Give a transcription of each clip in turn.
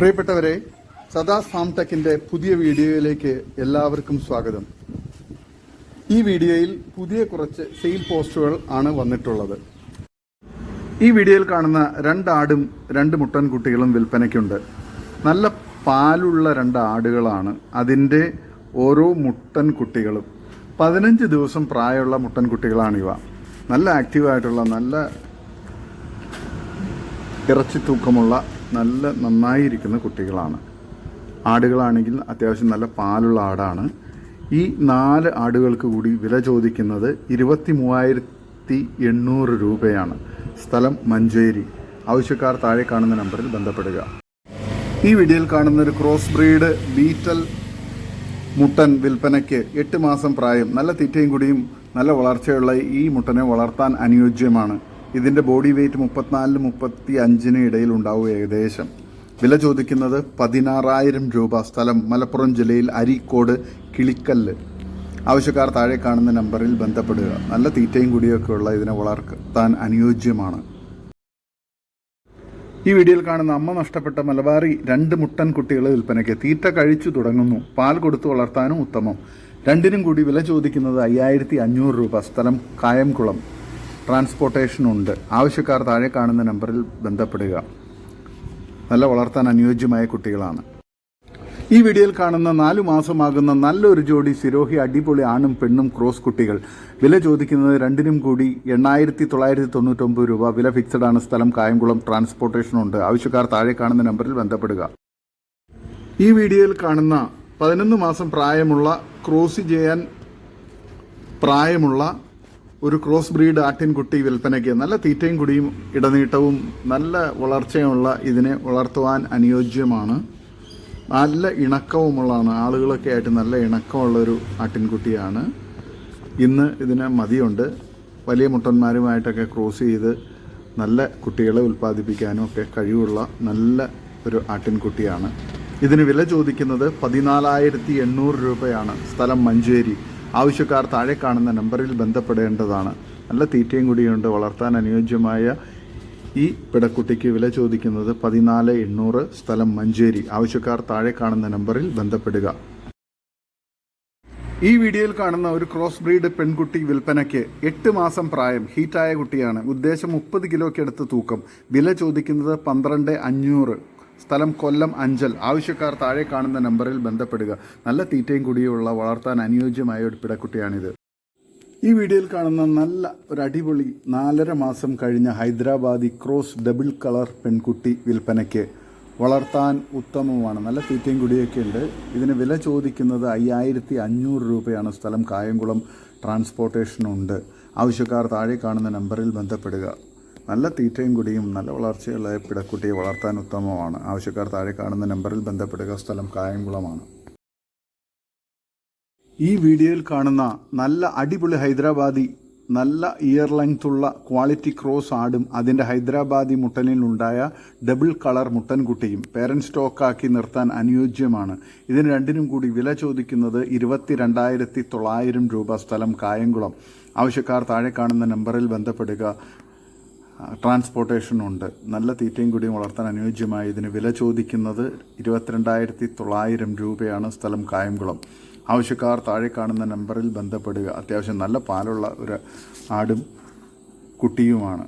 പ്രിയപ്പെട്ടവരെ സദാ ഫാം ടെക്കിന്റെ പുതിയ വീഡിയോയിലേക്ക് എല്ലാവർക്കും സ്വാഗതം. ഈ വീഡിയോയിൽ പുതിയ കുറച്ച് സെയിൽ പോസ്റ്റുകൾ ആണ് വന്നിട്ടുള്ളത്. ഈ വീഡിയോയിൽ കാണുന്ന രണ്ടാടും രണ്ട് മുട്ടൻകുട്ടികളും വിൽപ്പനയ്ക്കുണ്ട്. നല്ല പാലുള്ള രണ്ട് ആടുകളാണ്. അതിന്റെ ഓരോ മുട്ടൻ കുട്ടികളും. പതിനഞ്ച് ദിവസം പ്രായമുള്ള മുട്ടൻ കുട്ടികളാണിവ നല്ല ആക്റ്റീവായിട്ടുള്ള നല്ല ഇറച്ചി തൂക്കമുള്ള നല്ല നന്നായിരിക്കുന്ന കുട്ടികളാണ്. ആടുകളാണെങ്കിൽ അത്യാവശ്യം നല്ല പാലുള്ള ആടാണ്. ഈ നാല് ആടുകൾക്ക് കൂടി വില ചോദിക്കുന്നത് ഇരുപത്തി മൂവായിരത്തി എണ്ണൂറ് രൂപയാണ്. സ്ഥലം മഞ്ചേരി. ആവശ്യക്കാർ താഴെ കാണുന്ന നമ്പറിൽ ബന്ധപ്പെടുക. ഈ വീഡിയോയിൽ കാണുന്ന ഒരു ക്രോസ് ബ്രീഡ് ബീറ്റൽ മുട്ടൻ വിൽപ്പനയ്ക്ക് എട്ട് മാസം പ്രായം. നല്ല തീറ്റയും കൂടിയും നല്ല വളർച്ചയുള്ള ഈ മുട്ടനെ വളർത്താൻ അനുയോജ്യമാണ്. ഇതിന്റെ ബോഡി വെയ്റ്റ് മുപ്പത്തിനാലിന് മുപ്പത്തി അഞ്ചിന് ഇടയിൽ ഉണ്ടാവും ഏകദേശം. വില ചോദിക്കുന്നത് പതിനാറായിരം രൂപ. സ്ഥലം മലപ്പുറം ജില്ലയിൽ അരീക്കോട് കിളിക്കല്ല്. ആവശ്യക്കാർ താഴെ കാണുന്ന നമ്പറിൽ ബന്ധപ്പെടുക. നല്ല തീറ്റയും കുടിയൊക്കെയുള്ള ഇതിനെ വളർത്താൻ അനുയോജ്യമാണ്. ഈ വീഡിയോയിൽ കാണുന്ന അമ്മ നഷ്ടപ്പെട്ട മലബാറി രണ്ട് മുട്ടൻ കുട്ടികൾ വിൽപ്പനയ്ക്ക് തീറ്റ കഴിച്ചു തുടങ്ങുന്നു. പാൽ കൊടുത്തു വളർത്താനും ഉത്തമം. രണ്ടിനും കൂടി വില ചോദിക്കുന്നത് അയ്യായിരത്തി അഞ്ഞൂറ് രൂപ. സ്ഥലം കായംകുളം. ട്രാൻസ്പോർട്ടേഷൻ ഉണ്ട്. ആവശ്യക്കാർ താഴെ കാണുന്ന നമ്പറിൽ ബന്ധപ്പെടുക. നല്ല വളർത്താൻ അനുയോജ്യമായ കുട്ടികളാണ്. ഈ വീഡിയോയിൽ കാണുന്ന നാലു മാസമാകുന്ന നല്ലൊരു ജോഡി സിരോഹി അടിപൊളി ആണും പെണ്ണും ക്രോസ് കുട്ടികൾ. വില ചോദിക്കുന്നത് രണ്ടിനും കൂടി എണ്ണായിരത്തി തൊള്ളായിരത്തി തൊണ്ണൂറ്റൊമ്പത് രൂപ. വില ഫിക്സഡ് ആണ്. സ്ഥലം കായംകുളം ട്രാൻസ്പോർട്ടേഷൻ ഉണ്ട്. ആവശ്യക്കാർ താഴെ കാണുന്ന നമ്പറിൽ ബന്ധപ്പെടുക. ഈ വീഡിയോയിൽ കാണുന്ന പതിനൊന്ന് മാസം പ്രായമുള്ള ക്രോസ് ചെയ്യാൻ പ്രായമുള്ള ഒരു ക്രോസ് ബ്രീഡ് ആട്ടിൻകുട്ടി വിൽപ്പനയ്ക്ക് നല്ല തീറ്റയും കുടിയും ഇടനീട്ടവും നല്ല വളർച്ചയുമുള്ള ഇതിനെ വളർത്തുവാൻ അനുയോജ്യമാണ്. നല്ല ഇണക്കവുമുള്ളതാണ്. ആളുകളൊക്കെ ആയിട്ട് നല്ല ഇണക്കമുള്ളൊരു ആട്ടിൻകുട്ടിയാണ്. ഇന്ന് ഇതിന് മതിയുണ്ട്. വലിയ മുട്ടന്മാരുമായിട്ടൊക്കെ ക്രോസ് ചെയ്ത് നല്ല കുട്ടികളെ ഉൽപ്പാദിപ്പിക്കാനും ഒക്കെ കഴിവുള്ള നല്ല ഒരു ആട്ടിൻകുട്ടിയാണ്. ഇതിന് വില ചോദിക്കുന്നത് പതിനാലായിരത്തി എണ്ണൂറ് രൂപയാണ്. സ്ഥലം മഞ്ചേരി. ആവശ്യക്കാർ താഴെ കാണുന്ന നമ്പറിൽ ബന്ധപ്പെടേണ്ടതാണ്. നല്ല തീറ്റയും കൂടിയുണ്ട്. വളർത്താൻ അനുയോജ്യമായ ഈ പിടക്കുട്ടിക്ക് വില ചോദിക്കുന്നത് പതിനാല് എണ്ണൂറ് സ്ഥലം മഞ്ചേരി. ആവശ്യക്കാർ താഴെ കാണുന്ന നമ്പറിൽ ബന്ധപ്പെടുക. ഈ വീഡിയോയിൽ കാണുന്ന ഒരു ക്രോസ് ബ്രീഡ് പെൺകുട്ടി വിൽപ്പനയ്ക്ക് എട്ട് മാസം പ്രായം ഹീറ്റായ കുട്ടിയാണ്. ഉദ്ദേശം മുപ്പത് കിലോയ്ക്കടുത്ത് തൂക്കം. വില ചോദിക്കുന്നത് പന്ത്രണ്ട് അഞ്ഞൂറ്. സ്ഥലം കൊല്ലം അഞ്ചൽ. ആവശ്യക്കാർ താഴെ കാണുന്ന നമ്പറിൽ ബന്ധപ്പെടുക. നല്ല തീറ്റയും കൂടിയുള്ള വളർത്താൻ അനുയോജ്യമായ ഒരു പിടക്കുട്ടിയാണിത്. ഈ വീഡിയോയിൽ കാണുന്ന നല്ല ഒരു അടിപൊളി നാലര മാസം കഴിഞ്ഞ ഹൈദരാബാദി ക്രോസ് ഡബിൾ കളർ പെൺകുട്ടി വിൽപ്പനയ്ക്ക് വളർത്താൻ ഉത്തമമാണ് നല്ല തീറ്റയും കുടിയൊക്കെ ഉണ്ട്. ഇതിന് വില ചോദിക്കുന്നത് അയ്യായിരത്തി അഞ്ഞൂറ് രൂപയാണ്. സ്ഥലം കായംകുളം ട്രാൻസ്പോർട്ടേഷനുണ്ട് ആവശ്യക്കാർ താഴെ കാണുന്ന നമ്പറിൽ ബന്ധപ്പെടുക. നല്ല തീറ്റയും കുടിയും നല്ല വളർച്ചയുള്ള പിടക്കുട്ടിയെ വളർത്താൻ ഉത്തമമാണ്. ആവശ്യക്കാർ താഴെ കാണുന്ന നമ്പറിൽ ബന്ധപ്പെടുക. സ്ഥലം കായംകുളമാണ്. ഈ വീഡിയോയിൽ കാണുന്ന നല്ല അടിപൊളി ഹൈദരാബാദി നല്ല ഇയർ ലെങ്ത്തുള്ള ക്വാളിറ്റി ക്രോസ് ആടും അതിന്റെ ഹൈദരാബാദി മുട്ടനിലുണ്ടായ ഡബിൾ കളർ മുട്ടൻകുട്ടിയും പേരന്റ് സ്റ്റോക്കാക്കി നിർത്താൻ അനുയോജ്യമാണ്. ഇതിന് രണ്ടിനും കൂടി വില ചോദിക്കുന്നത് ഇരുപത്തി രണ്ടായിരത്തി തൊള്ളായിരം രൂപ സ്ഥലം കായംകുളം. ആവശ്യക്കാർ താഴെ കാണുന്ന നമ്പറിൽ ബന്ധപ്പെടുക. ട്രാൻസ്പോർട്ടേഷൻ ഉണ്ട്. നല്ല തീറ്റയും കൂടിയും വളർത്താൻ അനുയോജ്യമായ ഇതിന് വില ചോദിക്കുന്നത് ഇരുപത്തിരണ്ടായിരത്തി തൊള്ളായിരം രൂപയാണ് സ്ഥലം കായംകുളം. ആവശ്യക്കാർ താഴെ കാണുന്ന നമ്പറിൽ ബന്ധപ്പെടുക. അത്യാവശ്യം നല്ല പാലുള്ള ഒരു ആടും കുട്ടിയുമാണ്.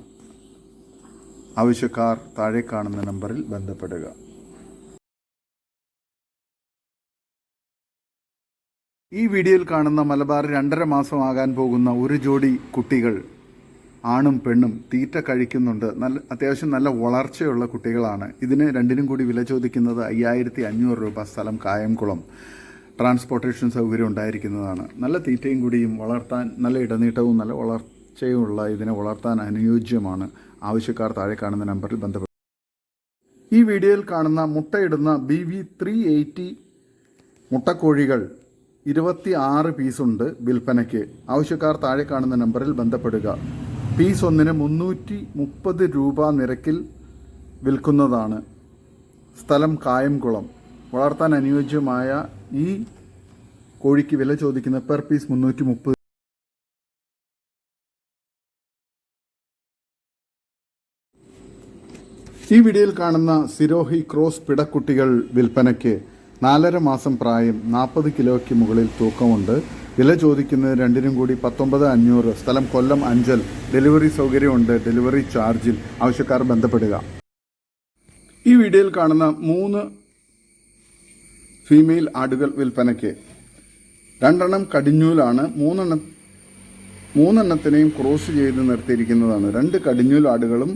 ആവശ്യക്കാർ താഴെ കാണുന്ന നമ്പറിൽ ബന്ധപ്പെടുക. ഈ വീഡിയോയിൽ കാണുന്ന മലബാർ രണ്ടര മാസമാകാൻ പോകുന്ന ഒരു ജോഡി കുട്ടികൾ ആണും പെണ്ണും തീറ്റ കഴിക്കുന്നുണ്ട്. നല്ല അത്യാവശ്യം നല്ല വളർച്ചയുള്ള കുട്ടികളാണ്. ഇതിന് രണ്ടിനും കൂടി വില ചോദിക്കുന്നത് അയ്യായിരത്തി അഞ്ഞൂറ് രൂപ സ്ഥലം കായംകുളം. ട്രാൻസ്പോർട്ടേഷൻ സൗകര്യം ഉണ്ടായിരിക്കുന്നതാണ്. നല്ല തീറ്റയും കൂടിയും വളർത്താൻ നല്ല ഇടനീട്ടവും നല്ല വളർച്ചയുമുള്ള ഇതിനെ വളർത്താൻ അനുയോജ്യമാണ് ആവശ്യക്കാർ താഴെ കാണുന്ന നമ്പറിൽ ബന്ധപ്പെടും ഈ വീഡിയോയിൽ കാണുന്ന മുട്ടയിടുന്ന ബി വി ത്രീ എയ്റ്റി മുട്ടക്കോഴികൾ ഇരുപത്തി ആറ് പീസുണ്ട് വിൽപ്പനയ്ക്ക്. ആവശ്യക്കാർ താഴെ കാണുന്ന നമ്പറിൽ ബന്ധപ്പെടുക. പീസ് ഒന്നിന് മുന്നൂറ്റി മുപ്പത് രൂപ നിരക്കിൽ വിൽക്കുന്നതാണ്. സ്ഥലം കായംകുളം. വളർത്താൻ അനുയോജ്യമായ ഈ കോഴിക്ക് വില ചോദിക്കുന്ന പെർ പീസ് മുന്നൂറ്റി മുപ്പത് ഈ വീഡിയോയിൽ കാണുന്ന സിരോഹി ക്രോസ് പിടക്കുട്ടികൾ വിൽപ്പനയ്ക്ക് നാലര മാസം പ്രായം നാൽപ്പത് കിലോയ്ക്ക് മുകളിൽ തൂക്കമുണ്ട്. വില ചോദിക്കുന്നത് രണ്ടിനും കൂടി പത്തൊമ്പത് അഞ്ഞൂറ്. സ്ഥലം കൊല്ലം അഞ്ചൽ. ഡെലിവറി സൗകര്യമുണ്ട്. ഡെലിവറി ചാർജിൽ ആവശ്യക്കാർ ബന്ധപ്പെടുക. ഈ വീഡിയോയിൽ കാണുന്ന മൂന്ന് ഫീമെയിൽ ആടുകൾ വിൽപ്പനയ്ക്ക്. രണ്ടെണ്ണം കടിഞ്ഞൂലാണ് മൂന്നെണ്ണം മൂന്നെണ്ണത്തിനെയും ക്രോസ് ചെയ്ത് നിർത്തിയിരിക്കുന്നതാണ്. രണ്ട് കടിഞ്ഞൂൽ ആടുകളും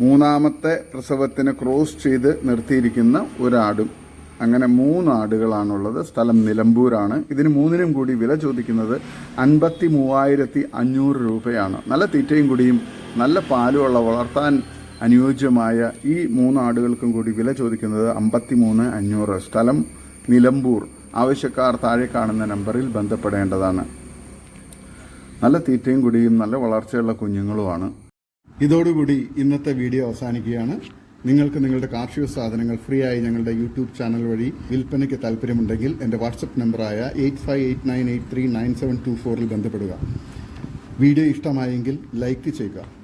മൂന്നാമത്തെ പ്രസവത്തിന് ക്രോസ് ചെയ്ത് നിർത്തിയിരിക്കുന്ന ഒരാടും. അങ്ങനെ മൂന്ന് ആടുകളാണുള്ളത്. സ്ഥലം നിലമ്പൂരാണ്. ഇതിന് മൂന്നിനും കൂടി വില ചോദിക്കുന്നത് അൻപത്തി മൂവായിരത്തി അഞ്ഞൂറ് രൂപയാണ്. നല്ല തീറ്റയും കൂടിയും നല്ല പാലുമുള്ള വളർത്താൻ അനുയോജ്യമായ ഈ മൂന്ന് ആടുകൾക്കും കൂടി വില ചോദിക്കുന്നത് അമ്പത്തി മൂന്ന് അഞ്ഞൂറ്. സ്ഥലം നിലമ്പൂർ. ആവശ്യക്കാർ താഴെ കാണുന്ന നമ്പറിൽ ബന്ധപ്പെടേണ്ടതാണ്. നല്ല തീറ്റയും കുടിയും നല്ല വളർച്ചയുള്ള കുഞ്ഞുങ്ങളുമാണ്. ഇതോടുകൂടി ഇന്നത്തെ വീഡിയോ അവസാനിക്കുകയാണ്. നിങ്ങൾക്ക് നിങ്ങളുടെ കാർഷിക സാധനങ്ങൾ ഫ്രീ ആയി ഞങ്ങളുടെ യൂട്യൂബ് ചാനൽ വഴി വിൽപ്പനയ്ക്ക് താല്പര്യമുണ്ടെങ്കിൽ എന്റെ വാട്സപ്പ് നമ്പറായ eight five eight nine eight three nine seven two ഫോറിൽ ബന്ധപ്പെടുക. വീഡിയോ ഇഷ്ടമായെങ്കിൽ ലൈക്ക് ചെയ്യുക.